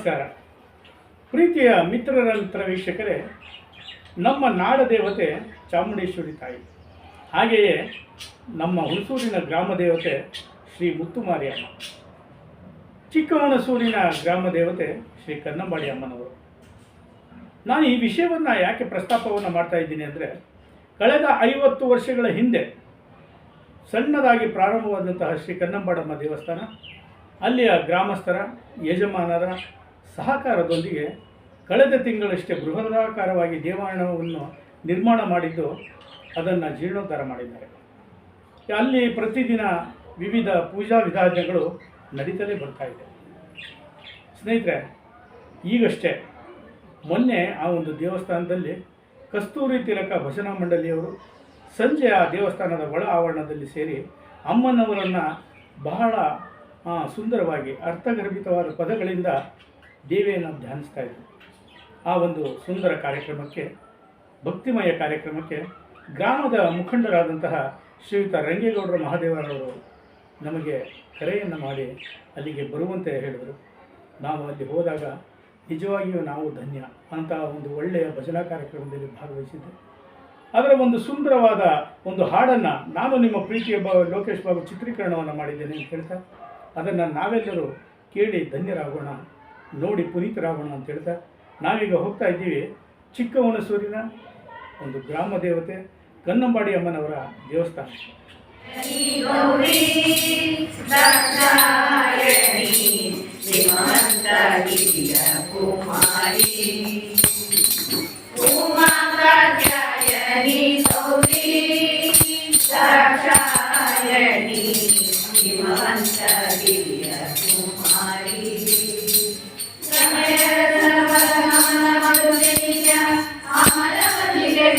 ನಮಸ್ಕಾರ. ಪ್ರೀತಿಯ ಮಿತ್ರರಂತರ ವೀಕ್ಷಕರೇ, ನಮ್ಮ ನಾಡ ದೇವತೆ ಚಾಮುಂಡೇಶ್ವರಿ ತಾಯಿ. ಹಾಗೆಯೇ ನಮ್ಮ ಹುಣಸೂರಿನ ಗ್ರಾಮ ದೇವತೆ ಶ್ರೀ ಮುತ್ತುಮಾರಿಯಮ್ಮ. ಚಿಕ್ಕಮಣಸೂರಿನ ಗ್ರಾಮ ದೇವತೆ ಶ್ರೀ ಕನ್ನಂಬಾಡಿ ಅಮ್ಮನವರು ನಾನು ಈ ವಿಷಯವನ್ನು ಯಾಕೆ ಪ್ರಸ್ತಾಪವನ್ನು ಮಾಡ್ತಾ ಇದ್ದೀನಿ ಅಂದರೆ, ಕಳೆದ ಐವತ್ತು ವರ್ಷಗಳ ಹಿಂದೆ ಸಣ್ಣದಾಗಿ ಪ್ರಾರಂಭವಾದಂತಹ ಶ್ರೀ ಕನ್ನಂಬಾಡಮ್ಮ ದೇವಸ್ಥಾನ, ಅಲ್ಲಿಯ ಗ್ರಾಮಸ್ಥರ, ಯಜಮಾನರ ಸಹಕಾರದೊಂದಿಗೆ ಕಳೆದ ತಿಂಗಳಷ್ಟೇ ಬೃಹದಾಕಾರವಾಗಿ ದೇವಾಲಯವನ್ನು ನಿರ್ಮಾಣ ಮಾಡಿದ್ದು ಅದನ್ನು ಜೀರ್ಣೋದ್ಧಾರ ಮಾಡಿದ್ದಾರೆ. ಅಲ್ಲಿ ಪ್ರತಿದಿನ ವಿವಿಧ ಪೂಜಾ ವಿಧಾನಗಳು ನಡೀತಲೇ ಬರ್ತಾ ಇದೆ. ಸ್ನೇಹಿತರೆ, ಈಗಷ್ಟೇ ಮೊನ್ನೆ ಆ ಒಂದು ದೇವಸ್ಥಾನದಲ್ಲಿ ಕಸ್ತೂರಿ ತಿಲಕ ಭಜನಾ ಮಂಡಳಿಯವರು ಸಂಜೆ ಆ ದೇವಸ್ಥಾನದ ಒಳ ಆವರಣದಲ್ಲಿ ಸೇರಿ ಅಮ್ಮನವರನ್ನು ಬಹಳ ಸುಂದರವಾಗಿ ಅರ್ಥಗರ್ಭಿತವಾದ ಪದಗಳಿಂದ ದೇವಿಯನ್ನು ಧ್ಯಾನಿಸ್ತಾ ಇದ್ದರು. ಆ ಒಂದು ಸುಂದರ ಕಾರ್ಯಕ್ರಮಕ್ಕೆ, ಭಕ್ತಿಮಯ ಕಾರ್ಯಕ್ರಮಕ್ಕೆ ಗ್ರಾಮದ ಮುಖಂಡರಾದಂತಹ ಶ್ರೀಯುತ ರಂಗೇಗೌಡರ ಮಹಾದೇವರವರು ನಮಗೆ ಕರೆಯನ್ನು ಮಾಡಿ ಅಲ್ಲಿಗೆ ಬರುವಂತೆ ಹೇಳಿದರು. ನಾವು ಅಲ್ಲಿ ಹೋದಾಗ ನಿಜವಾಗಿಯೂ ನಾವು ಧನ್ಯ. ಅಂತ ಒಂದು ಒಳ್ಳೆಯ ಭಜನಾ ಕಾರ್ಯಕ್ರಮದಲ್ಲಿ ಭಾಗವಹಿಸಿದ್ದೆ. ಅದರ ಒಂದು ಸುಂದರವಾದ ಒಂದು ಹಾಡನ್ನು ನಾನು ನಿಮ್ಮ ಪ್ರೀತಿಯ ಬಾ ಲೋಕೇಶ್ ಬಾಬು ಚಿತ್ರೀಕರಣವನ್ನು ಮಾಡಿದ್ದೇನೆ ಅಂತ ಹೇಳ್ತಾ, ಅದನ್ನು ನಾವೆಲ್ಲರೂ ಕೇಳಿ ಧನ್ಯರಾಗೋಣ. ನೋಡಿ ಪುನೀತರಾಗೋಣ ಅಂತ ಹೇಳ್ತಾ, ನಾವೀಗ ಹೋಗ್ತಾ ಇದ್ದೀವಿ ಚಿಕ್ಕ ಹುಣಸೂರಿನ ಒಂದು ಗ್ರಾಮ ದೇವತೆ ಕನ್ನಂಬಾಡಿ ಅಮ್ಮನವರ ದೇವಸ್ಥಾನ. ಭವಾನಿ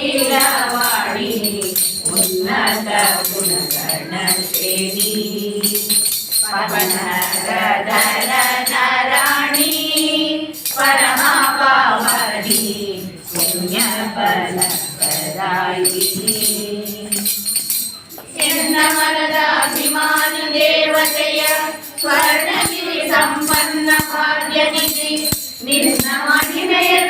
ಕೋಕಿಲವಾಣಿ ಉನ್ನತ ಗುಣಗಣ ಶ್ರೇಣಿ ಪವನಗದರ ನರಾಣಿ ಪರಮ ಪಾವನಿ ಪುಣ್ಯ ಫಲ ಪ್ರದಾಯಿನಿ ಎನ್ನಮನದ ಅಭಿಮಾನಿ ದೇವತೆಯ ಸ್ವರ್ಣಗಿರಿ ಸಂಪನ್ನ ಭಾಗ್ಯನಿಧಿ ನಿನ್ನ ಮಹಿಮೆಯನ್ನು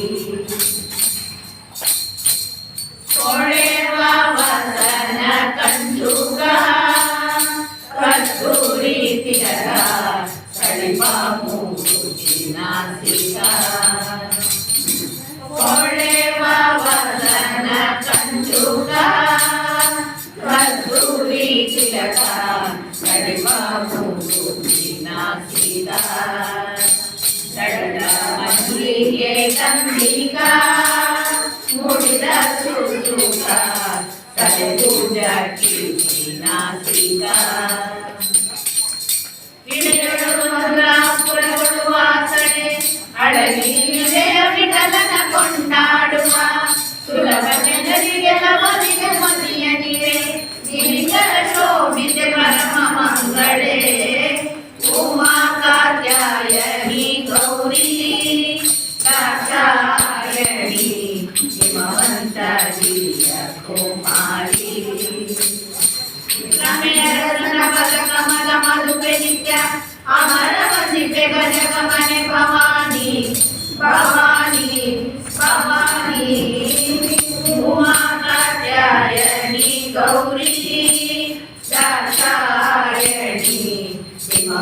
चंडिका लढला मधुलिके चंडिका मोडिला सुतुका तले पूजा की नासिका ಹಿಡಿದಳು ಮಧುರಾಪುರಗಳು ವಾಸನೆ ಅಡಗಿ ವಿಠಲನ ಕೊಂಡಾಡುವ